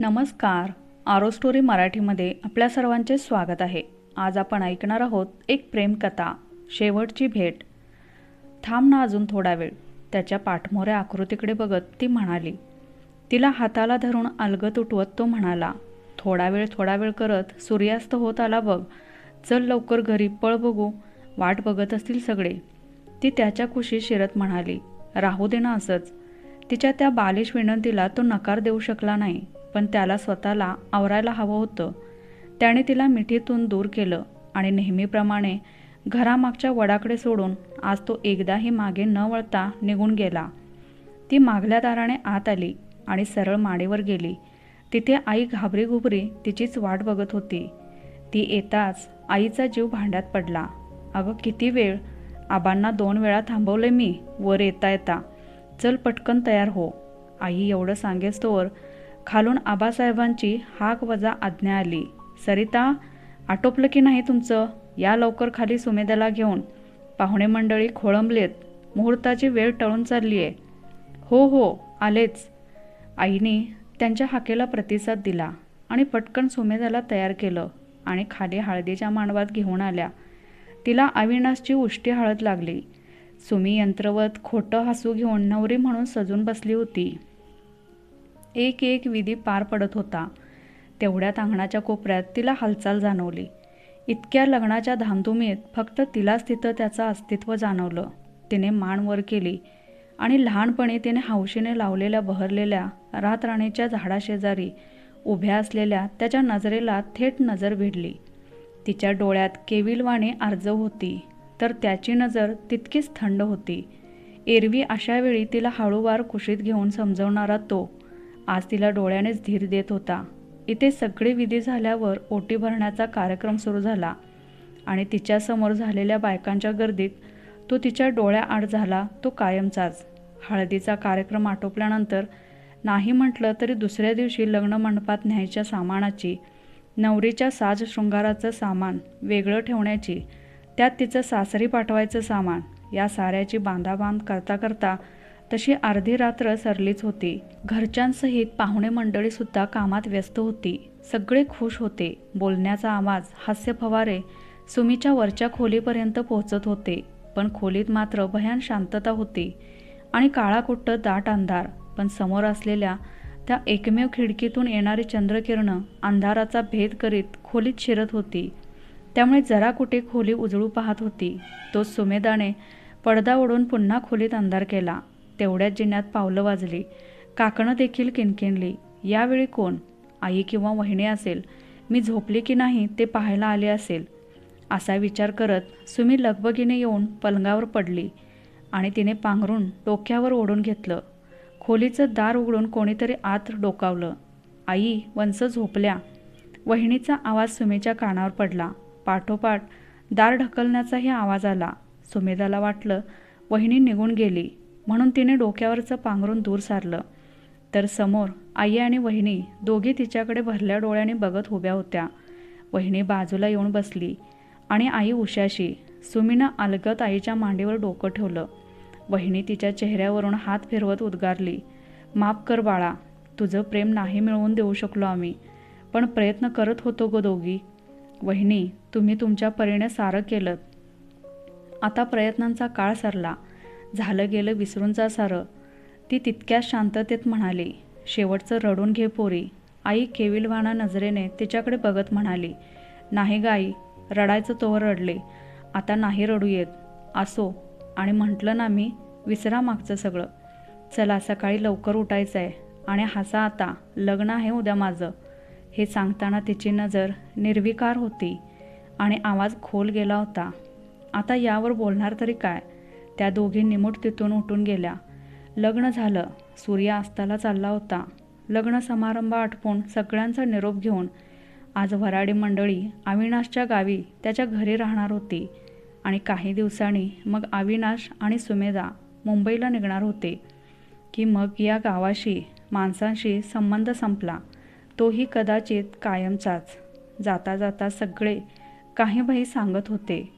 नमस्कार. आरो स्टोरी मराठीमध्ये आपल्या सर्वांचे स्वागत आहे. आज आपण ऐकणार आहोत एक प्रेमकथा शेवटची भेट. थांब ना अजून थोडा वेळ. त्याच्या पाठमोऱ्या आकृतीकडे बघत ती म्हणाली तिला हाताला धरून अलगत उठवत तो म्हणाला थोडा वेळ थोडा वेळ करत सूर्यास्त होत आला बघ. चल लवकर घरी पळ बघू. वाट बघत असतील सगळे. ती त्याच्या खुशी शिरत म्हणाली राहू दे ना असंच. तिच्या त्या बालिश विनंतीला तो नकार देऊ शकला नाही. पण त्याला स्वतःला आवरायला हवं होतं. त्याने तिला मिठीतून दूर केलं आणि नेहमीप्रमाणे घरामागच्या वडाकडे सोडून आज तो एकदाही मागे न वळता निघून गेला. ती मागल्या दाराने आत आली आणि सरळ माडीवर गेली. तिथे आई घाबरी घुबरी तिचीच वाट बघत होती. ती येताच आईचा जीव भांड्यात पडला. अगं किती वेळ? आबांना दोन वेळा थांबवले मी. वर येता येता. चल पटकन तयार हो. आई एवढं सांगेस तोवर खालून आबासाहेबांची हाक वजा आज्ञा आली. सरिता आटोपलं की नाही तुमचं? या लवकर खाली सुमेदाला घेऊन. पाहुणे मंडळी खोळंबलेत. मुहूर्ताची वेळ टळून चालली आहे हो हो आलेच. आईने त्यांच्या हाकेला प्रतिसाद दिला आणि पटकन सुमेदाला तयार केलं आणि खाली हळदीच्या मांडवात घेऊन आल्या. तिला अविनाशची उष्टी हळद लागली. सुमी यंत्रवत खोटं हसू घेऊन नवरी म्हणून सजून बसली होती. एक एक विधी पार पडत होता. तेवढ्यात अंगणाच्या कोपऱ्यात तिला हालचाल जाणवली. इतक्या लग्नाच्या धामधुमीत फक्त तिलाच तिथं त्याचं अस्तित्व जाणवलं. तिने मान वर केली आणि लहानपणी तिने हौशीने लावलेल्या बहरलेल्या रातराणीच्या झाडाशेजारी उभ्या असलेल्या त्याच्या नजरेला थेट नजर भिडली. तिच्या डोळ्यात केविलवाणी आर्जव होती तर त्याची नजर तितकीच थंड होती. एरवी अशा वेळी तिला हळूवार कुशीत घेऊन समजवणारा तो आज तिला डोळ्यानेच धीर देत होता. इथे सगळे विधी झाल्यावर ओटी भरण्याचा कार्यक्रम सुरू झाला आणि तिच्यासमोर झालेल्या बायकांच्या गर्दीत तो तिच्या डोळ्याआड झाला तो कायमचाच. हळदीचा कार्यक्रम आटोपल्यानंतर नाही म्हटलं तरी दुसऱ्या दिवशी लग्न मंडपात न्यायच्या सामानाची नवरीच्या साज शृंगाराचं सामान वेगळं ठेवण्याची त्यात तिचं सासरी पाठवायचं सामान या साऱ्याची बांधाबांध करता करता तशी अर्धी रात्र सरलीच होती. घरच्यांसहित पाहुणे मंडळीसुद्धा कामात व्यस्त होती. सगळे खुश होते. बोलण्याचा आवाज हास्य फवारे सुमीच्या वरच्या खोलीपर्यंत पोहोचत होते. पण खोलीत मात्र भयान शांतता होती आणि काळाकुट्ट दाट अंधार. पण समोर असलेल्या त्या एकमेव खिडकीतून येणारी चंद्रकिरणं अंधाराचा भेद करीत खोलीत शिरत होती. त्यामुळे जरा कुठे खोली उजळू पाहत होती. तो सुमेदाने पडदा ओढून पुन्हा खोलीत अंधार केला. तेवढ्याच जिन्यात पावलं वाजली. काकणं देखील किणकिणली. यावेळी कोण? आई किंवा वहिणी असेल. मी झोपली की नाही ते पाहायला आले असेल. असा विचार करत सुमी लगबगीने येऊन पलंगावर पडली आणि तिने पांघरून डोक्यावर ओढून घेतलं. खोलीचं दार उघडून कोणीतरी आत डोकावलं. आई वंस झोपल्या. वहिनीचा आवाज सुमेच्या कानावर पडला. पाठोपाठ दार ढकलण्याचाही आवाज आला. सुमेदाला वाटलं वहिनी निघून गेली. म्हणून तिने डोक्यावरचं पांघरून दूर सारलं. तर समोर आई आणि वहिनी दोघी तिच्याकडे भरल्या डोळ्याने बघत उभ्या होत्या. वहिनी बाजूला येऊन बसली आणि आई उशाशी सुमीनं अलगत आईच्या मांडीवर डोकं ठेवलं. वहिनी तिच्या चेहऱ्यावरून हात फिरवत उद्गारली माफ कर बाळा तुझं प्रेम नाही मिळवून देऊ शकलो आम्ही पण प्रयत्न करत होतो गो दोघी. वहिनी तुम्ही तुमच्या परीने सारं केलं. आता प्रयत्नांचा काळ सरला. झालं गेलं विसरून जा सारं. ती तितक्या शांततेत म्हणाली शेवटचं रडून घे पोरी. आई केविलवाणा नजरेने तिच्याकडे बघत म्हणाली नाही गाई रडायचं तोवर रडले. आता नाही रडू येत. असो. आणि म्हटलं ना मी विसरा मागचं सगळं. चला सकाळी लवकर उठायचं आहे आणि हसा आता. लग्न आहे उद्या माझं. हे सांगताना तिची नजर निर्विकार होती आणि आवाज खोल गेला होता. आता यावर बोलणार तरी काय? त्या दोघी निमूट तिथून उठून गेल्या. लग्न झालं. सूर्य अस्ताला चालला होता. लग्न समारंभ आटपून सगळ्यांचा निरोप घेऊन आज वराडी मंडळी अविनाशच्या गावी त्याच्या घरी राहणार होती आणि काही दिवसांनी मग अविनाश आणि सुमेधा मुंबईला निघणार होते. की मग या गावाशी माणसांशी संबंध संपला. तोही कदाचित कायमचाच. जाता जाता सगळे काही बाई सांगत होते.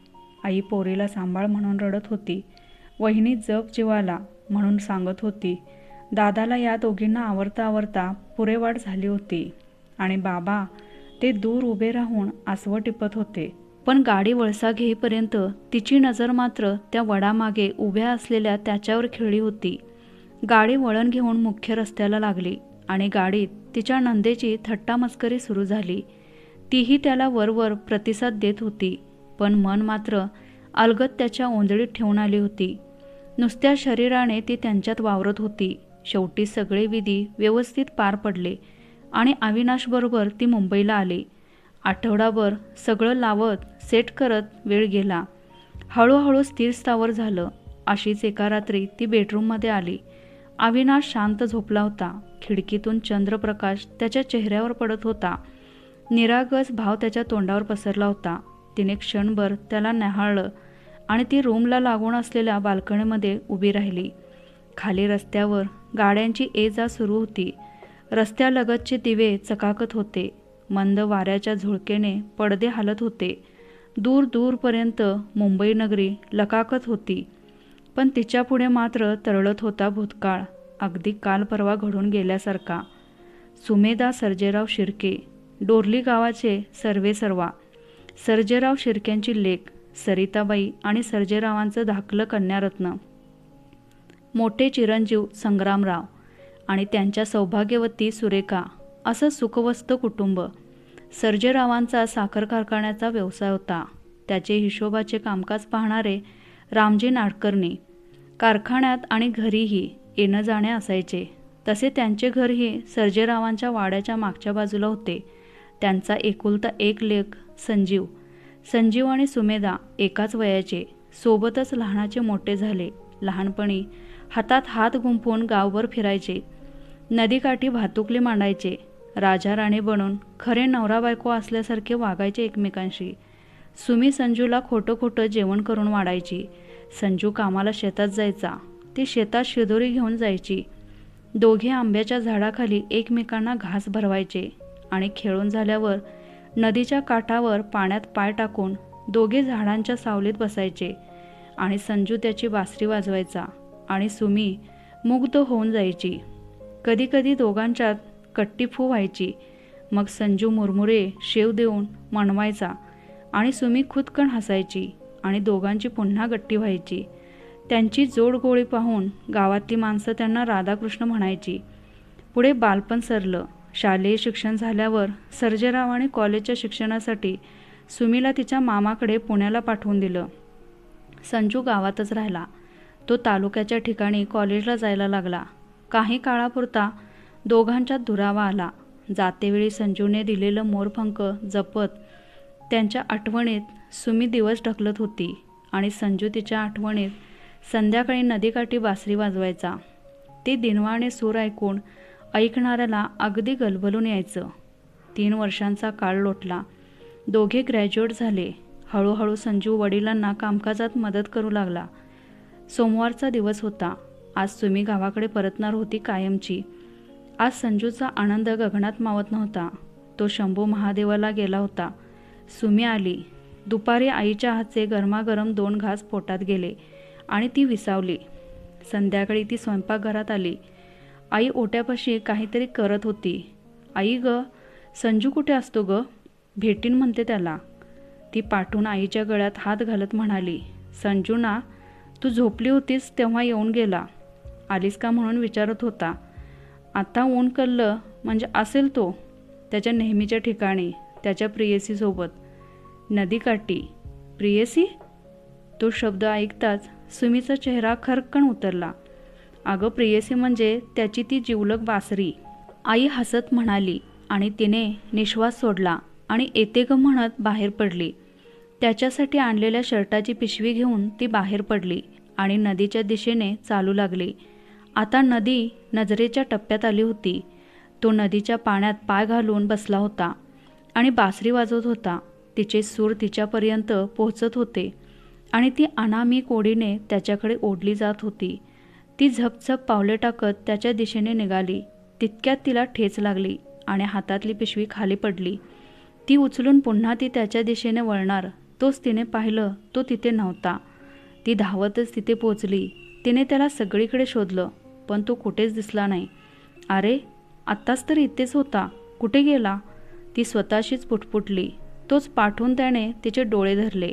आई पोरीला सांभाळ म्हणून रडत होती. वहिनी जप जीवाला म्हणून सांगत होती. दादाला या दोघींना आवरता आवरता पुरेवाट झाली होती आणि बाबा ते दूर उभे राहून आसवं टिपत होते. पण गाडी वळसा घेईपर्यंत तिची नजर मात्र त्या वडामागे उभ्या असलेल्या त्याच्यावर खेळली होती. गाडी वळण घेऊन मुख्य रस्त्याला लागली आणि गाडीत तिच्या नंदेची थट्टा मस्करी सुरू झाली. तीही त्याला वरवर प्रतिसाद देत होती पण मन मात्र अलगत त्याच्या ओंजळीत ठेवून आली होती. नुसत्या शरीराने ती त्यांच्यात वावरत होती. शेवटी सगळे विधी व्यवस्थित पार पडले आणि अविनाशबरोबर ती मुंबईला आली. आठवडाभर सगळं लावत सेट करत वेळ गेला. हळूहळू स्थिरस्थावर झालं. अशीच एका रात्री ती बेडरूममध्ये आली. अविनाश शांत झोपला होता. खिडकीतून चंद्रप्रकाश त्याच्या चेहऱ्यावर पडत होता. निरागस भाव त्याच्या तोंडावर पसरला होता. तिने क्षणभर त्याला न्याहाळलं आणि ती रूमला लागून असलेल्या बाल्कनीमध्ये उभी राहिली. खाली रस्त्यावर गाड्यांची ये जा सुरू होती. रस्त्यालगतचे दिवे चकाकत होते. मंद वाऱ्याच्या झुळकेने पडदे हालत होते. दूर दूरपर्यंत मुंबई नगरी लकाकत होती. पण तिच्यापुढे मात्र तरळत होता भूतकाळ. अगदी काल परवा घडून गेल्यासारखा. सुमेदा सर्जेराव शिर्के डोरली गावाचे सर्वे सर्वा सर्जेराव शिर्क्यांची लेख सरिताबाई आणि सर्जेरावांचं धाकलं कन्यारत्न. मोठे चिरंजीव संग्रामराव आणि त्यांच्या सौभाग्यवती सुरेखा असं सुखवस्त कुटुंब सर्जेरावांचा साखर कारखान्याचा व्यवसाय होता. त्याचे हिशोबाचे कामकाज पाहणारे रामजी नाडकर्णी कारखान्यात आणि घरीही येणं जाणे असायचे. तसे त्यांचे घरही सर्जेरावांच्या वाड्याच्या मागच्या बाजूला होते. त्यांचा एकुलता एक लेख संजीव. संजीव आणि सुमेधा एकाच वयाचे सोबतच लहानाचे मोठे झाले. लहानपणी हातात हात गुंफून गावभर फिरायचे. नदीकाठी भातुकले मांडायचे. राजा राणी बनून खरे नवरा बायको असल्यासारखे वागायचे एकमेकांशी. सुमी संजूला खोटं खोटं जेवण करून वाढायची. संजू कामाला शेतात जायचा. ती शेतात शिदोरी घेऊन जायची. दोघे आंब्याच्या झाडाखाली एकमेकांना घास भरवायचे. आणि खेळून झाल्यावर नदीच्या काठावर पाण्यात पाय टाकून दोघे झाडांच्या सावलीत बसायचे आणि संजू त्याची बासरी वाजवायचा आणि सुमी मुग्ध होऊन जायची. कधीकधी दोघांच्यात कट्टीफू व्हायची. मग संजू मुरमुरे शेव देऊन मनवायचा आणि सुमी खुदकण हसायची आणि दोघांची पुन्हा गट्टी व्हायची. त्यांची जोडगोळी पाहून गावातली माणसं त्यांना राधाकृष्ण म्हणायची. पुढे बालपण सरलं. शालेय शिक्षण झाल्यावर सर्जेरावाने कॉलेजच्या शिक्षणासाठी सुमीला तिच्या मामाकडे पुण्याला पाठवून दिलं. संजू गावातच राहिला. तो तालुक्याच्या ठिकाणी कॉलेजला जायला लागला. काही काळापुरता दोघांच्यात दुरावा आला. जातेवेळी संजूने दिलेलं मोरपंख जपत त्यांच्या आठवणीत सुमी दिवस ढकलत होती आणि संजू तिच्या आठवणीत संध्याकाळी नदीकाठी बासरी वाजवायचा. ती दिनवाणे सूर ऐकून ऐकणाऱ्याला अगदी गलबलून यायचं. तीन वर्षांचा काळ लोटला. दोघे ग्रॅज्युएट झाले. हळूहळू संजू वडिलांना कामकाजात मदत करू लागला. सोमवारचा दिवस होता. आज सुमी गावाकडे परतणार होती कायमची. आज संजूचा आनंद गगनात मावत नव्हता. तो शंभू महादेवाला गेला होता. सुमी आली. दुपारी आईच्या हातचे गरमागरम दोन घास पोटात गेले आणि ती विसावली. संध्याकाळी ती स्वयंपाकघरात आली. आई ओट्यापाशी काहीतरी करत होती. आई ग संजू कुठे असतो ग? भेटीन म्हणते त्याला. ती पाठून आईच्या गळ्यात हात घालत म्हणाली संजू ना तू झोपली होतीस तेव्हा येऊन गेला. आलीस का म्हणून विचारत होता. आता ऊन कल्लं म्हणजे असेल तो त्याच्या नेहमीच्या ठिकाणी त्याच्या प्रियसीसोबत नदीकाठी प्रियसी? तो शब्द ऐकताच सुमीचा चेहरा खरकण उतरला. अगं प्रियसी म्हणजे त्याची ती जिवलक बासरी. आई हसत म्हणाली आणि तिने निश्वास सोडला आणि येते ग म्हणत बाहेर पडली. त्याच्यासाठी आणलेल्या शर्टाची पिशवी घेऊन ती बाहेर पडली आणि नदीच्या दिशेने चालू लागली. आता नदी नजरेच्या टप्प्यात आली होती. तो नदीच्या पाण्यात पाय घालून बसला होता आणि बासरी वाजवत होता. तिचे सूर तिच्यापर्यंत पोहोचत होते आणि ती अनामी कोडीने त्याच्याकडे ओढली जात होती. ती झपझप पावले टाकत त्याच्या दिशेने निघाली. तितक्यात तिला ठेच लागली आणि हातातली पिशवी खाली पडली. ती उचलून पुन्हा ती त्याच्या दिशेने वळणार. तोच तिने पाहिलं तो तिथे नव्हता. ती धावतच तिथे पोचली. तिने त्याला सगळीकडे शोधलं पण तो कुठेच दिसला नाही. अरे आत्ताच तर इथेच होता. कुठे गेला? ती स्वतःशीच पुटपुटली. तोच पाठवून त्याने तिचे डोळे धरले.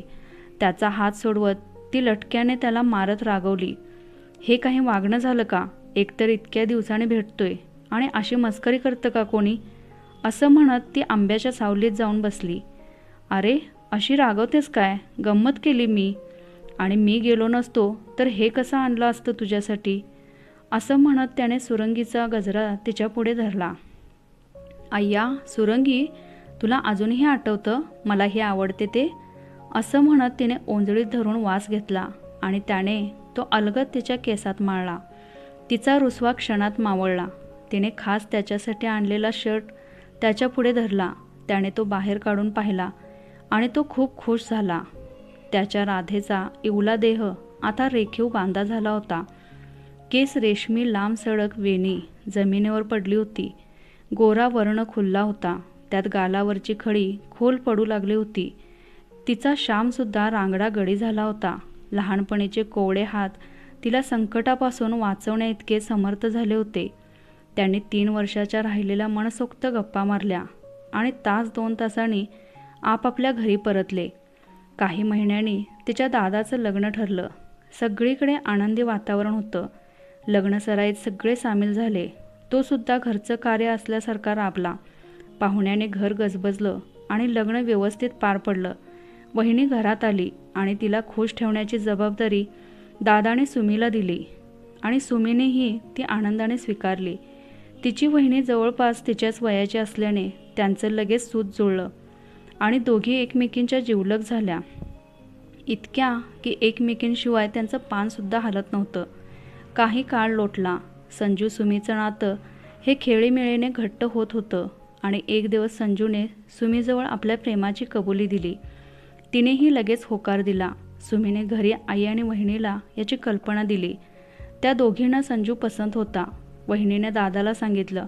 त्याचा हात सोडवत ती लटक्याने त्याला मारत रागवली. हे काही वागणं झालं का? एकतर इतक्या दिवसाने भेटतोय. आणि अशी मस्करी करतं का कोणी? असं म्हणत ती आंब्याच्या सावलीत जाऊन बसली. अरे अशी रागवतेस काय? गंमत केली मी. आणि मी गेलो नसतो तर हे कसं आणलं असतं तुझ्यासाठी? असं म्हणत त्याने सुरंगीचा गजरा तिच्या पुढे धरला. आय्या सुरंगी तुला अजूनही आठवतं? मला हे आवडते ते? असं म्हणत तिने ओंजळीत धरून वास घेतला. आणि त्याने तो अलगद तिच्या केसात माळला. तिचा रुसवा क्षणात मावळला. तिने खास त्याच्यासाठी आणलेला शर्ट त्याच्या पुढे धरला. त्याने तो बाहेर काढून पाहिला आणि तो खूप खुश झाला. त्याच्या राधेचा इवला देह आता रेखीव बांधा झाला होता. केस रेशमी लांब सडक वेणी जमिनीवर पडली होती. गोरा वर्ण खुल्ला होता. त्यात गालावरची खडी खोल पडू लागली होती. तिचा श्यामसुद्धा रांगडा गडी झाला होता. लहानपणीचे कोवळे हात तिला संकटापासून वाचवण्या इतके समर्थ झाले होते. त्यांनी तीन वर्षाच्या राहिलेल्या मनसोक्त गप्पा मारल्या आणि तास दोन तासांनी आपापल्या घरी परतले. काही महिन्यांनी तिच्या दादाचं लग्न ठरलं. सगळीकडे आनंदी वातावरण होतं. लग्नसराईत सगळे सामील झाले. तो सुद्धा घरचं कार्य असल्यासारखा राबला. पाहुण्याने घर गजबजलं आणि लग्न व्यवस्थित पार पडलं. वहिनी घरात आली. आणि तिला खुश ठेवण्याची जबाबदारी दादाने सुमीला दिली. आणि सुमीनेही ती आनंदाने स्वीकारली. तिची वहिनी जवळपास तिच्याच वयाची असल्याने त्यांचं लगेच सूत जुळलं आणि दोघी एकमेकींच्या जिवलग झाल्या. इतक्या की एकमेकींशिवाय त्यांचं पानसुद्धा हलत नव्हतं. काही काळ लोटला. संजू सुमीचं नातं हे खेळीमेळीने घट्ट होत होतं आणि एक दिवस संजूने सुमीजवळ आपल्या प्रेमाची कबुली दिली. तिनेही लगेच होकार दिला. सुमीने घरी आई आणि वहिनीला याची कल्पना दिली. त्या दोघींना संजू पसंत होता. वहिनीने दादाला सांगितलं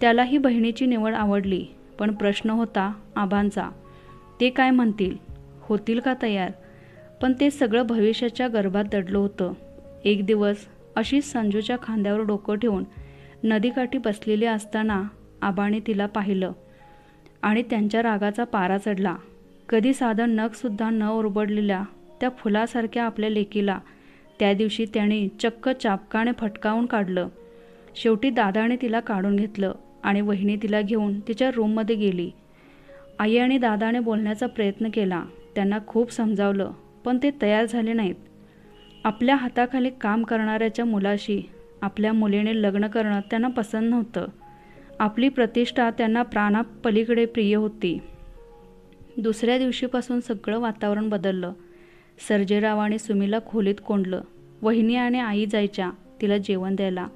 त्यालाही बहिणीची निवड आवडली पण प्रश्न होता आबांचा. ते काय म्हणतील? होतील का तयार? पण ते सगळं भविष्याच्या गर्भात दडलं होतं. एक दिवस अशीच संजूच्या खांद्यावर डोकं ठेवून नदीकाठी बसलेली असताना आबाने तिला पाहिलं आणि त्यांच्या रागाचा पारा चढला. कधी साधं नखसुद्धा न उरबडलेल्या त्या फुलासारख्या आपल्या लेकीला त्या दिवशी त्याने चक्क चापकाने फटकावून काढलं. शेवटी दादाने तिला काढून घेतलं आणि वहिनी तिला घेऊन तिच्या रूममध्ये गेली. आई आणि दादाने बोलण्याचा प्रयत्न केला. त्यांना खूप समजावलं पण ते तयार झाले नाहीत. आपल्या हाताखाली काम करणाऱ्याच्या मुलाशी आपल्या मुलीने लग्न करणं त्यांना पसंत नव्हतं. आपली प्रतिष्ठा त्यांना प्राणापलीकडे प्रिय होती. दुसऱ्या दिवशीपासून सगळं वातावरण बदललं. सर्जेराव आणि सुमीला खोलीत कोंडलं. वहिनी आणि आई जायच्या तिला जेवण द्यायला.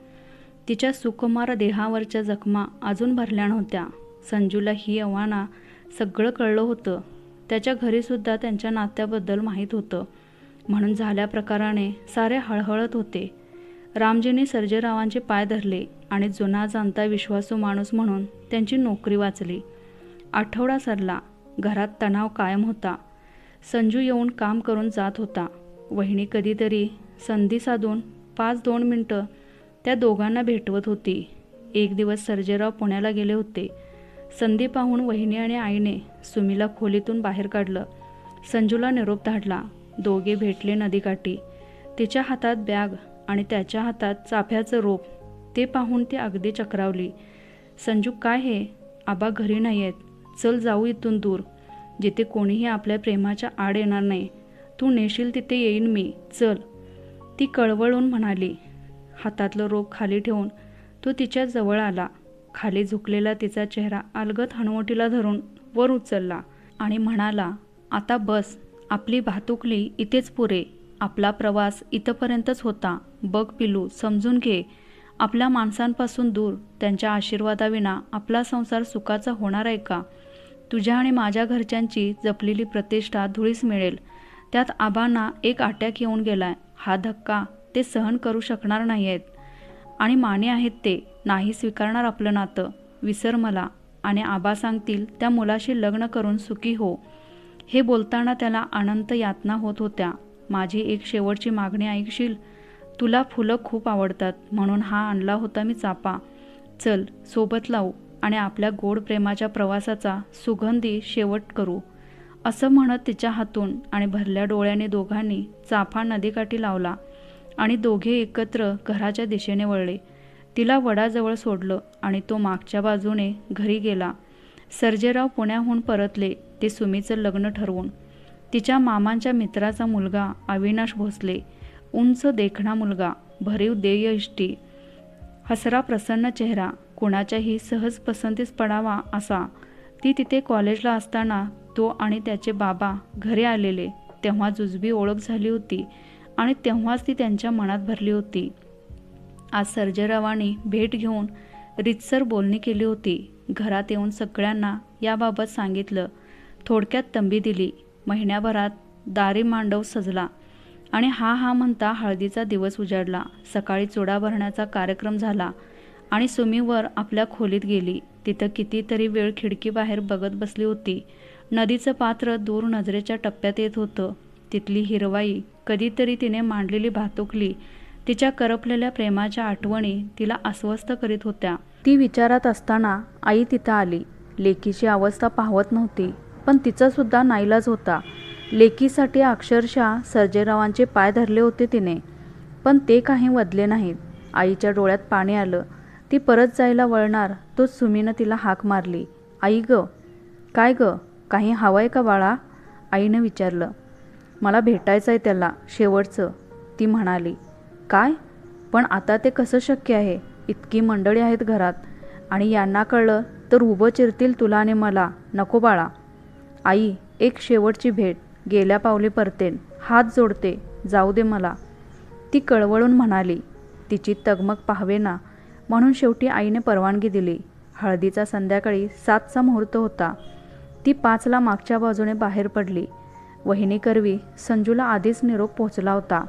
तिच्या सुकुमार देहावरच्या जखमा अजून भरल्या नव्हत्या. संजूला ही आव्हाना सगळं कळलं होतं. त्याच्या घरीसुद्धा त्यांच्या नात्याबद्दल माहीत होतं. म्हणून झाल्या प्रकाराने सारे हळहळत होते. रामजीने सर्जेरावांचे पाय धरले आणि जुना जाणता विश्वासू माणूस म्हणून त्यांची नोकरी वाचली. आठवडा सरला. घरात तणाव कायम होता. संजू येऊन काम करून जात होता. वहिनी कधीतरी संधी साधून पाच दोन मिनटं त्या दोघांना भेटवत होती. एक दिवस सर्जेराव पुण्याला गेले होते. संधी पाहून वहिनी आणि आईने सुमीला खोलीतून बाहेर काढलं. संजूला निरोप धाडला. दोघे भेटले नदीकाठी. तिच्या हातात बॅग आणि त्याच्या हातात चाफ्याचं रोप. ते पाहून ती अगदी चक्रावली. संजू काय हे? आबा घरी नाही आहेत चल जाऊ इथून दूर. जिथे कोणीही आपल्या प्रेमाच्या आड येणार नाही. तू नेशील तिथे येईन मी. चल. ती कळवळून म्हणाली. हातातलं रोप खाली ठेवून तो तिच्या जवळ आला. खाली झुकलेला तिचा चेहरा अलगत हनुवटीला धरून वर उचलला आणि म्हणाला आता बस. आपली भातुकली इथेच पुरे. आपला प्रवास इथंपर्यंतच होता. बघ पिलू समजून घे. आपल्या माणसांपासून दूर. त्यांच्या आशीर्वादाविना आपला संसार सुखाचा होणार आहे का? तुझ्या आणि माझ्या घरच्यांची जपलेली प्रतिष्ठा धुळीस मिळेल. त्यात आबांना एक अटॅक येऊन गेलाय. हा धक्का ते सहन करू शकणार नाही आहेत आणि माने आहेत ते नाही स्वीकारणार आपलं नातं. विसर मला. आणि आबा सांगतील त्या मुलाशी लग्न करून सुखी हो. हे बोलताना त्याला अनंत यातना होत होत्या. माझी एक शेवटची मागणी ऐकशील? तुला फुलं खूप आवडतात. म्हणून हा आणला होता मी चापा. चल सोबत लावू. आणि आपल्या गोड प्रेमाच्या प्रवासाचा सुगंधी शेवट करू. असं म्हणत तिच्या हातून आणि भरल्या डोळ्याने दोघांनी चाफा नदीकाठी लावला आणि दोघे एकत्र घराच्या दिशेने वळले. तिला वडाजवळ सोडलं आणि तो मागच्या बाजूने घरी गेला. सर्जेराव पुण्याहून परतले ते सुमीचं लग्न ठरवून. तिच्या मामांच्या मित्राचा मुलगा अविनाश भोसले उंच देखणा मुलगा भरीव देय इष्टी हसरा प्रसन्न चेहरा कुणाच्याही सहज पसंतीस पडावा असा. ती तिथे कॉलेजला असताना तो आणि त्याचे बाबा घरी आलेले तेव्हा जुजबी ओळख झाली होती आणि तेव्हाच ती त्यांच्या मनात भरली होती. आज सर्जेरावांनी भेट घेऊन रितसर बोलणी केली होती. घरात येऊन सगळ्यांना याबाबत सांगितलं. थोडक्यात तंबी दिली. महिन्याभरात दारी मांडव सजला आणि हा हा म्हणता हळदीचा दिवस उजाडला. सकाळी चुडा भरण्याचा कार्यक्रम झाला. आणि सुमीवर आपल्या खोलीत गेली. तिथं कितीतरी वेळ खिडकीबाहेर बघत बसली होती. नदीचं पात्र दूर नजरेच्या टप्प्यात येत होतं. तिथली हिरवाई कधीतरी तिने मांडलेली भातुकली तिच्या करपलेल्या प्रेमाच्या आठवणी तिला अस्वस्थ करीत होत्या. ती विचारात असताना आई तिथं आली. लेकीची अवस्था पाहवत नव्हती पण तिचा सुद्धा नाईलाज होता. लेकीसाठी अक्षरशः सर्जेरावांचे पाय धरले होते तिने पण ते काही वदले नाहीत. आईच्या डोळ्यात पाणी आलं. ती परत जायला वळणार तो सुमीनं तिला हाक मारली. आई ग. काय ग? काही हवं आहे का बाळा? आईनं विचारलं. मला भेटायचं आहे त्याला शेवटचं ती म्हणाली. काय? पण आता ते कसं शक्य आहे? इतकी मंडळी आहेत घरात. आणि यांना कळलं तर उभं चिरतील तुला आणि मला. नको बाळा. आई एक शेवटची भेट. गेल्या पावली परतेन. हात जोडते. जाऊ दे मला. ती कळवळून म्हणाली. तिची तगमग पाहावे ना म्हणून शेवटी आईने परवानगी दिली. हळदीचा संध्याकाळी सातचा मुहूर्त होता. ती पाचला मागच्या बाजूने बाहेर पडली. वहिनी करवी संजूला आधीच निरोप पोहोचला होता.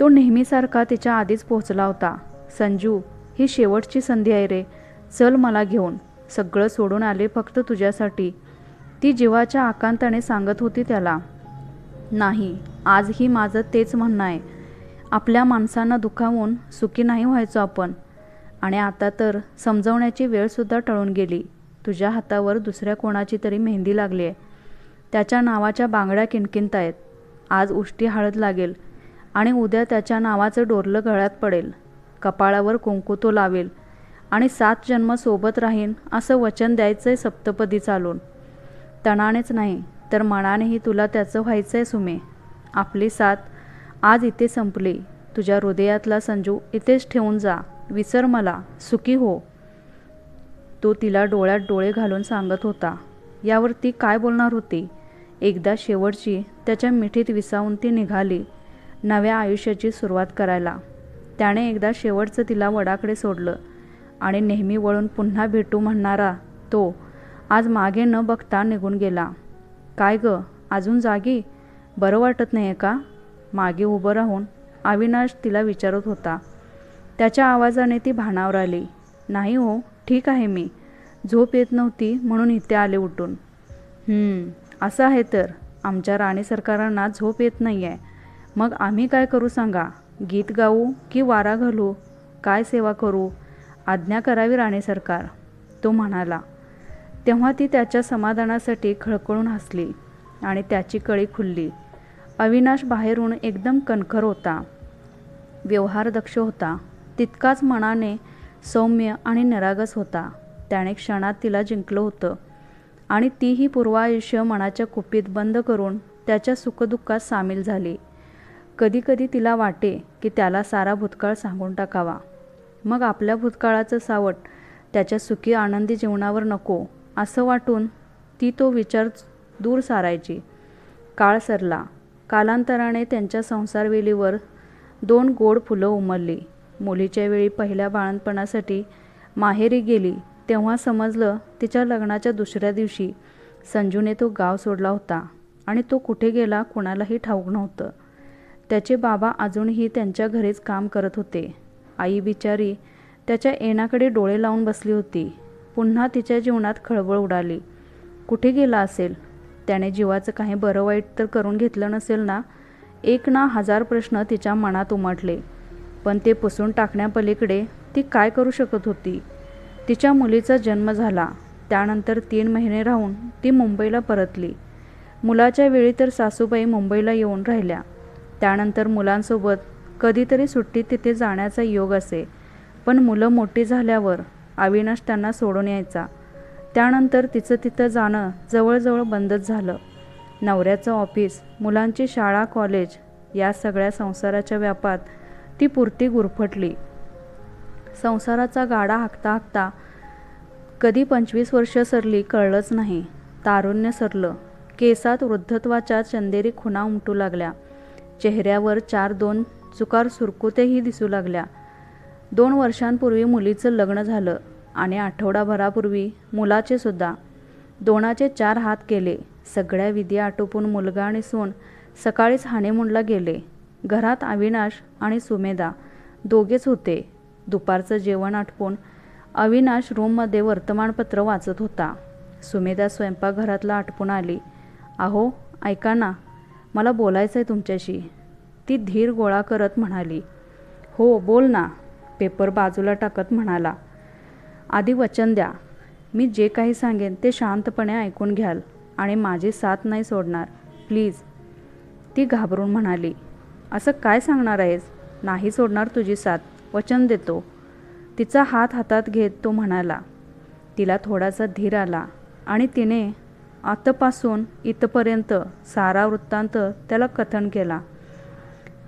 तो नेहमीसारखा तिच्या आधीच पोहोचला होता. संजू ही शेवटची संधी आहे रे. चल मला घेऊन. सगळं सोडून आले फक्त तुझ्यासाठी. ती जीवाच्या आकांताने सांगत होती त्याला. नाही आजही माझं तेच म्हणणं आहे. आपल्या माणसांना दुखावून सुखी नाही व्हायचो आपण. आणि आता तर समजवण्याची वेळसुद्धा टळून गेली. तुझ्या हातावर दुसऱ्या कोणाची तरी मेहंदी लागली आहे त्याच्या नावाच्या बांगड्या किणकिणत आहेत आज उष्टी हळद लागेल आणि उद्या त्याच्या नावाचं डोरलं गळ्यात पडेल. कपाळावर कुंकू तो लावेल आणि सात जन्म सोबत राहीन असं वचन द्यायचं आहे सप्तपदी चालून. तणानेच नाही तर मनानेही तुला त्याचं व्हायचं आहे सुमे. आपली साथ आज इथे संपली. तुझ्या हृदयातला संजू इथेच ठेवून जा. विसर मला सुखी हो. तो तिला डोळ्यात डोळे घालून सांगत होता. यावर ती काय बोलणार होती? एकदा शेवटची त्याच्या मिठीत विसावून ती निघाली नव्या आयुष्याची सुरुवात करायला. त्याने एकदा शेवटचं तिला वडाकडे सोडलं आणि नेहमी वळून पुन्हा भेटू म्हणणारा तो आज मागे न बघता निघून गेला. काय ग? अजून जागी? बरं वाटत नाही आहे का? मागे उभं राहून अविनाश तिला विचारत होता. त्याच्या आवाजाने ती भानावर आली. नाही हो ठीक आहे मी. झोप येत नव्हती म्हणून इथे आले उठून. असं आहे तर. आमच्या राणी सरकारांना झोप येत नाही आहे मग आम्ही काय करू सांगा? गीत गाऊ की वारा घालू? काय सेवा करू? आज्ञा करावी राणे सरकार. तो म्हणाला. तेव्हा ती त्याच्या समाधानासाठी खळखळून हसली आणि त्याची कळी खुलली. अविनाश बाहेरून एकदम कणखर होता. व्यवहारदक्ष होता. तितकाच मनाने सौम्य आणि निरागस होता. त्याने क्षणात तिला जिंकलं होतं. आणि तीही पूर्वायुष्य मनाच्या कुपीत बंद करून त्याच्या सुखदुःखात सामील झाली. कधीकधी तिला वाटे की त्याला सारा भूतकाळ सांगून टाकावा. मग आपल्या भूतकाळाचं सावट त्याच्या सुखी आनंदी जीवनावर नको असं वाटून ती तो विचार दूर सारायची. काळ सरला. कालांतराने त्यांच्या संसारवेलीवर दोन गोड फुलं उमलली. मुलीच्या वेळी पहिल्या बाळणपणासाठी माहेरी गेली तेव्हा समजलं तिच्या लग्नाच्या दुसऱ्या दिवशी संजूने तो गाव सोडला होता आणि तो कुठे गेला कुणालाही ठाऊक नव्हतं. त्याचे बाबा अजूनही त्यांच्या घरीच काम करत होते. आई बिचारी त्याच्या येण्याकडे डोळे लावून बसली होती. पुन्हा तिच्या जीवनात खळबळ उडाली. कुठे गेला असेल? त्याने जीवाचं काही बरं वाईट तर करून घेतलं नसेल ना? एक ना हजार प्रश्न तिच्या मनात उमटले. पण ते पुसून टाकण्यापलीकडे ती काय करू शकत होती? तिच्या मुलीचा जन्म झाला. त्यानंतर तीन महिने राहून ती मुंबईला परतली. मुलाच्या वेळी तर सासूबाई मुंबईला येऊन राहिल्या. त्यानंतर मुलांसोबत कधीतरी सुट्टीत तिथे जाण्याचा योग असे. पण मुलं मोठी झाल्यावर अविनाश त्यांना सोडून यायचा. त्यानंतर तिचं तिथं जाणं जवळजवळ बंदच झालं. नवऱ्याचं ऑफिस मुलांची शाळा कॉलेज या सगळ्या संसाराच्या व्यापात ती पुरती गुरफटली. संसाराचा गाडा हाकता हाकता कधी पंचवीस वर्ष सरली कळलंच नाही. तारुण्य सरलं. केसात वृद्धत्वाच्या चंदेरी खुणा उमटू लागल्या. चेहऱ्यावर चार दोन चुकार सुरकुतेही दिसू लागल्या. दोन वर्षांपूर्वी मुलीचं लग्न झालं आणि आठवडाभरापूर्वी मुलाचे सुद्धा. दोनाचे चार हात केले. सगळ्या विधी आटोपून मुलगा आणि सून सकाळीच हानेमूनला गेले. घरात अविनाश आणि सुमेधा दोघेच होते. दुपारचं जेवण आटपून अविनाश रूममध्ये वर्तमानपत्र वाचत होता. सुमेधा स्वयंपाकघरातला आटपून आली. अहो ऐका ना मला बोलायचं आहे तुमच्याशी. ती धीर गोळा करत म्हणाली. हो बोल ना पेपर बाजूला टाकत म्हणाला. आधी वचन द्या. मी जे काही सांगेन ते शांतपणे ऐकून घ्याल आणि माझी साथ नाही सोडणार. प्लीज. ती घाबरून म्हणाली. असं काय सांगणार आहेस? नाही सोडणार तुझी साथ. वचन देतो. तिचा हात हातात घेत तो म्हणाला तिला थोडासा धीर आला. आणि तिने आतापासून इथपर्यंत सारा वृत्तांत त्याला कथन केला.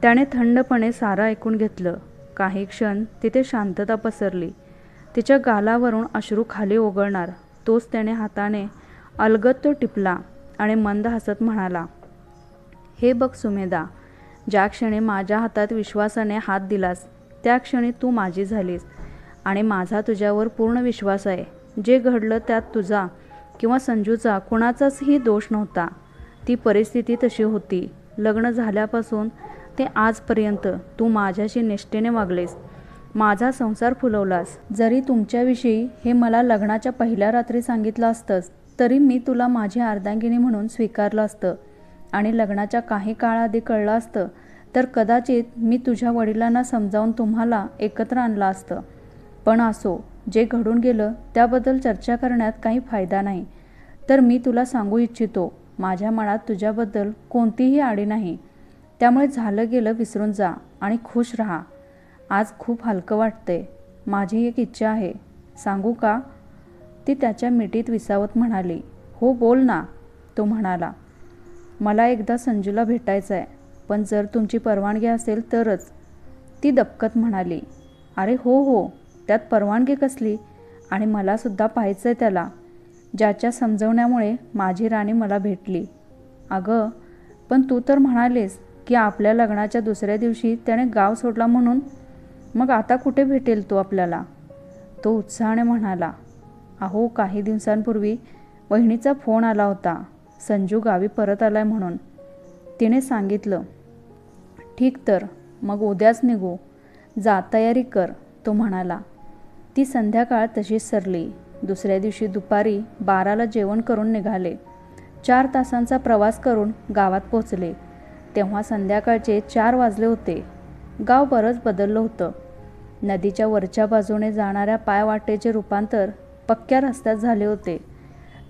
त्याने थंडपणे सारं ऐकून घेतलं. काही क्षण तिथे शांतता पसरली. तिच्या गालावरून अश्रू खाली ओघळणार. तोच त्याने हाताने अलगत तो टिपला आणि मंद हसत म्हणाला हे बघ सुमेधा ज्या क्षणी माझ्या हातात विश्वासाने हात दिलास त्या क्षणी तू माझी झालीस आणि माझा तुझ्यावर पूर्ण विश्वास आहे. जे घडलं त्यात तुझा किंवा संजूचा कुणाचाचही दोष नव्हता. ती परिस्थिती तशी होती. लग्न झाल्यापासून ते आजपर्यंत तू माझ्याशी निष्ठेने वागलेस. माझा संसार फुलवलास. जरी तुमच्याविषयी हे मला लग्नाच्या पहिल्या रात्री सांगितलं असतंच तरी मी तुला माझी अर्धांगिनी म्हणून स्वीकारलं असतं. आणि लग्नाच्या काही काळाआधी कळलं असतं तर कदाचित मी तुझ्या वडिलांना समजावून तुम्हाला एकत्र आणलं असतं. पण असो जे घडून गेलं त्याबद्दल चर्चा करण्यात काही फायदा नाही. तर मी तुला सांगू इच्छितो माझ्या मनात तुझ्याबद्दल कोणतीही आडी नाही. त्यामुळे झालं गेलं विसरून जा आणि खुश राहा. आज खूप हलकं वाटतंय. माझी एक इच्छा आहे. सांगू का? ती त्याच्या मिठीत विसावत म्हणाली. हो बोल ना तो म्हणाला. मला एकदा संजूला भेटायचं आहे पण जर तुमची परवानगी असेल तरच. ती दपकत म्हणाली अरे हो हो त्यात परवानगी कसली? आणि मलासुद्धा पाहायचं आहे त्याला. ज्याच्या समजवण्यामुळे माझी राणी मला भेटली. अगं पण तू तर म्हणालीस की आपल्या लग्नाच्या दुसऱ्या दिवशी त्याने गाव सोडला म्हणून. मग आता कुठे भेटेल तो आपल्याला? तो उत्साहाने म्हणाला अहो काही दिवसांपूर्वी बहिणीचा फोन आला होता. संजू गावी परत आलाय म्हणून. तिने सांगितलं ठीक तर मग उद्याच निघू. जा तयारी कर तो म्हणाला. ती संध्याकाळ तशीच सरली. दुसऱ्या दिवशी दुपारी बाराला जेवण करून निघाले. चार तासांचा प्रवास करून गावात पोचले तेव्हा संध्याकाळचे चार वाजले होते. गाव बरंच बदललं होतं. नदीच्या वरच्या बाजूने जाणाऱ्या पायवाटेचे रूपांतर पक्क्या रस्त्यात झाले होते.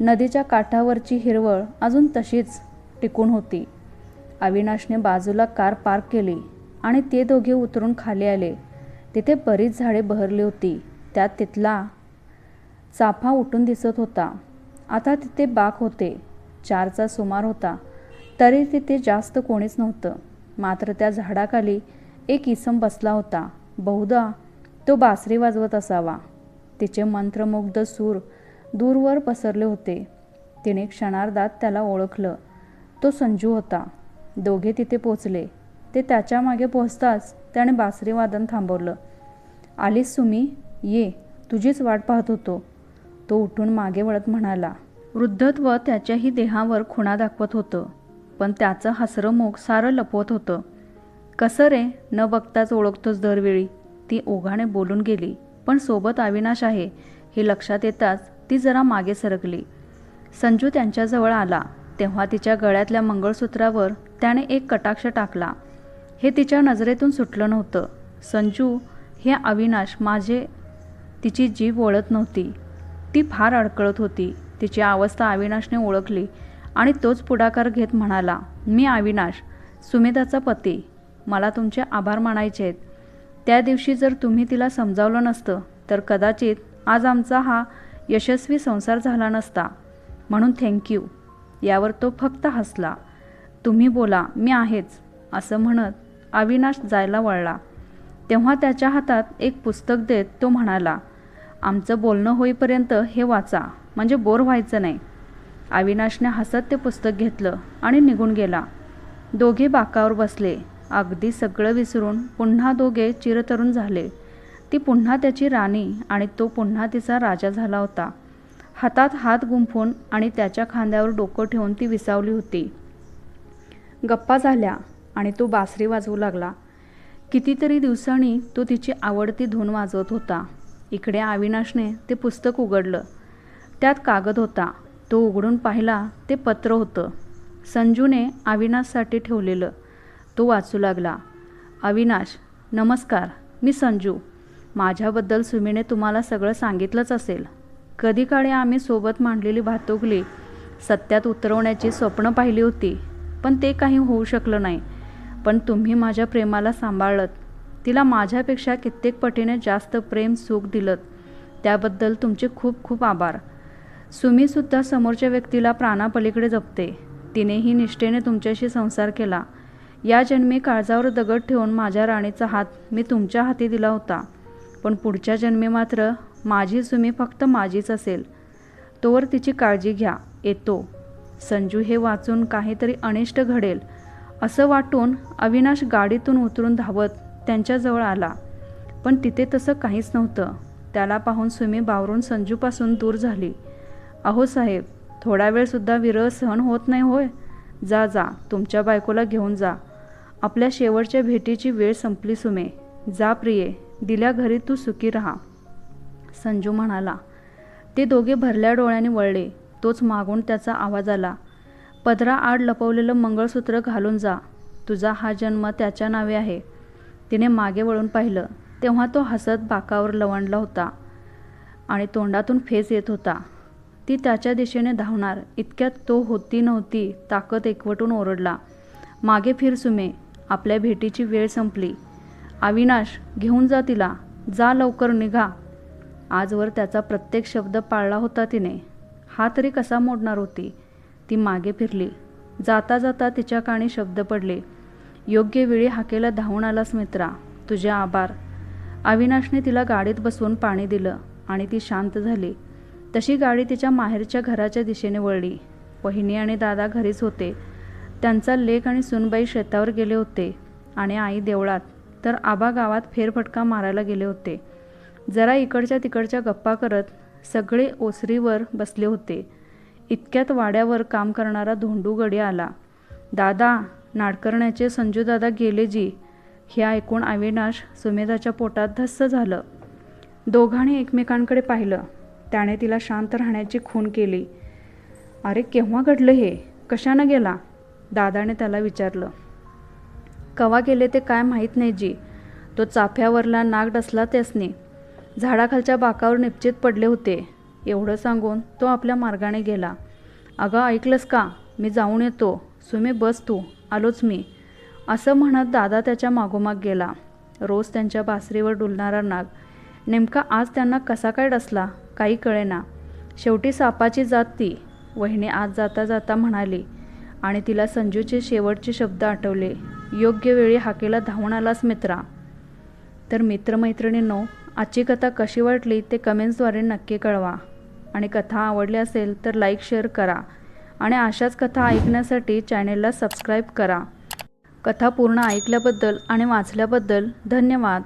नदीच्या काठावरची हिरवळ अजून तशीच टिकून होती. अविनाशने बाजूला कार पार्क केली आणि ते दोघे उतरून खाली आले. तिथे बरीच झाडे बहरली होती. त्यात तिथला चाफा उठून दिसत होता. आता तिथे बाक होते. चारचा सुमार होता. तरी तिथे जास्त कोणीच नव्हतं. मात्र त्या झाडाखाली एक इसम बसला होता. बहुधा तो बासरी वाजवत असावा. तिचे मंत्रमुग्ध सूर दूरवर पसरले होते. तिने क्षणार्धात त्याला ओळखलं. तो संजू होता. दोघे तिथे पोचले ते त्याच्यामागे पोहोचताच त्याने बासरी वादन थांबवलं. आलीस सुमी? ये. तुझीच वाट पाहत होतो. तो उठून मागे वळत म्हणाला. वृद्धत्व त्याच्याही देहावर खुणा दाखवत होतं. पण त्याचं हसरं मुख सारं लपवत होतं. कसं रे? न बघताच ओळखतोच दरवेळी. ती ओघाने बोलून गेली. पण सोबत अविनाश आहे. हे लक्षात येताच ती जरा मागे सरकली. संजू त्यांच्याजवळ आला. तेव्हा तिच्या गळ्यातल्या मंगळसूत्रावर त्याने एक कटाक्ष टाकला. हे तिच्या नजरेतून सुटलं नव्हतं. संजू हे अविनाश माझे तिची जीभ ओळत नव्हती. ती फार अडकळत होती. तिची अवस्था अविनाशने ओळखली आणि तोच पुढाकार घेत म्हणाला मी अविनाश सुमेधाचा पती. मला तुमचे आभार मानायचे आहेत. त्या दिवशी जर तुम्ही तिला समजावलं नसतं तर कदाचित आज आमचा हा यशस्वी संसार झाला नसता. म्हणून थँक्यू यावर तो फक्त हसला. तुम्ही बोला मी आहेच असं म्हणत अविनाश जायला वळला. तेव्हा त्याच्या हातात एक पुस्तक देत तो म्हणाला आमचं बोलणं होईपर्यंत हे वाचा म्हणजे बोर व्हायचं नाही. अविनाशने हसत ते पुस्तक घेतलं आणि निघून गेला. दोघे बाकावर बसले. अगदी सगळं विसरून पुन्हा दोघे चिरतरुण झाले. ती पुन्हा त्याची राणी आणि तो पुन्हा तिचा राजा झाला होता. हातात हात गुंफून आणि त्याच्या खांद्यावर डोकं ठेवून ती विसावली होती. गप्पा झाल्या आणि तो बासरी वाजवू लागला. कितीतरी दिवसांनी तो तिची आवडती धून वाजवत होता. इकडे अविनाशने ते पुस्तक उघडलं. त्यात कागद होता. तो उघडून पाहिला ते पत्र होतं. संजूने अविनाशसाठी ठेवलेलं. तो वाचू लागला. अविनाश नमस्कार मी संजू. माझ्याबद्दल सुमीने तुम्हाला सगळं सांगितलंच असेल. कधी काळी आम्ही सोबत मांडलेली भातुकली सत्यात उतरवण्याची स्वप्न पाहिली होती पण ते काही होऊ शकलं नाही. पण तुम्ही माझ्या प्रेमाला सांभाळत तिला माझ्यापेक्षा कित्येक पटीने जास्त प्रेम सुख दिलं त्याबद्दल तुमचे खूप खूप आभार. सुमीसुद्धा समोरच्या व्यक्तीला प्राणापलीकडे जपते. तिनेही निष्ठेने तुमच्याशी संसार केला. या जन्मी काळजावर दगड ठेवून माझ्या राणीचा हात मी तुमच्या हाती दिला होता. पण पुढच्या जन्मी मात्र माझी सुमी फक्त माझीच असेल. तोवर तिची काळजी घ्या येतो. संजू हे वाचून काहीतरी अनिष्ट घडेल असं वाटून अविनाश गाडीतून उतरून धावत त्यांच्याजवळ आला. पण तिथे तसं काहीच नव्हतं. त्याला पाहून सुमी बावरून संजूपासून दूर झाली. अहो साहेब थोडा वेळसुद्धा विरह सहन होत नाही होय. जा जा तुमच्या बायकोला घेऊन जा. आपल्या शेवटच्या भेटीची वेळ संपली सुमे. जा प्रिये. दिल्या घरी तू सुखी राहा. संजू म्हणाला ते दोघे भरल्या डोळ्याने वळले. तोच मागून त्याचा आवाज आला पदरा आड लपवलेलं मंगळसूत्र घालून जा. तुझा हा जन्म त्याच्या नावे आहे. तिने मागे वळून पाहिलं. तेव्हा तो हसत बाकावर लवंडला होता आणि तोंडातून फेस येत होता. ती त्याच्या दिशेने धावणार. इतक्यात तो होती नव्हती ताकद एकवटून ओरडला. मागे फिर सुमे. आपल्या भेटीची वेळ संपली. अविनाश घेऊन जा तिला. जा लवकर निघा. आजवर त्याचा प्रत्येक शब्द पाळला होता तिने. हा तरी कसा मोडणार होती? ती मागे फिरली. जाता जाता तिच्या काणी शब्द पडले. योग्य वेळी हाकेला धावून आलास मित्रा. तुझे आभार. अविनाशने तिला गाडीत बसवून पाणी दिलं आणि ती शांत झाली. तशी गाडी तिच्या माहेरच्या घराच्या दिशेने वळली. वहिनी आणि दादा घरीच होते. त्यांचा लेक आणि सुनबाई शेतावर गेले होते आणि आई देवळात. तर आबा गावात फेरफटका मारायला गेले होते. जरा इकडच्या तिकडच्या गप्पा करत सगळे ओसरीवर बसले होते. इतक्यात वाड्यावर काम करणारा धोंडू गडी आला. दादा नाडकर्ण्याचे संजूदादा गेले जी. हे ऐकून अविनाश सुमेधाच्या पोटात धस्स झालं. दोघांनी एकमेकांकडे पाहिलं. त्याने तिला शांत राहण्याची खून केली. अरे केव्हा घडलं हे? कशानं गेला? दादाने त्याला विचारलं. कवा गेले ते काय माहीत नाही जी. तो चाफ्यावरला नाग डसला त्यासने. झाडाखालच्या बाकावर निश्चित पडले होते. एवढं सांगून तो आपल्या मार्गाने गेला. अगं ऐकलंस का? मी जाऊन येतो. सुमी बस तू. आलोच मी. असं म्हणत दादा त्याच्या मागोमाग गेला. रोज त्यांच्या बासरीवर डुलणारा नाग. नेमका आज त्यांना कसा काय डसला? काही कळेना शेवटी सापाची जात ती. वहिनी आज जाता जाता म्हणाली आणि तिला संजूचे शेवटचे शब्द आठवले. योग्य वेळी हाकेला धावून आलास मित्रा. तर मित्रमैत्रिणींनो आजची कथा कशी वाटली ते कमेंट्सद्वारे नक्की कळवा. आणि कथा आवडली असेल तर लाईक शेअर करा. आणि अशाच कथा ऐकण्यासाठी चॅनेलला सबस्क्राईब करा. कथा पूर्ण ऐकल्याबद्दल आणि वाचल्याबद्दल धन्यवाद.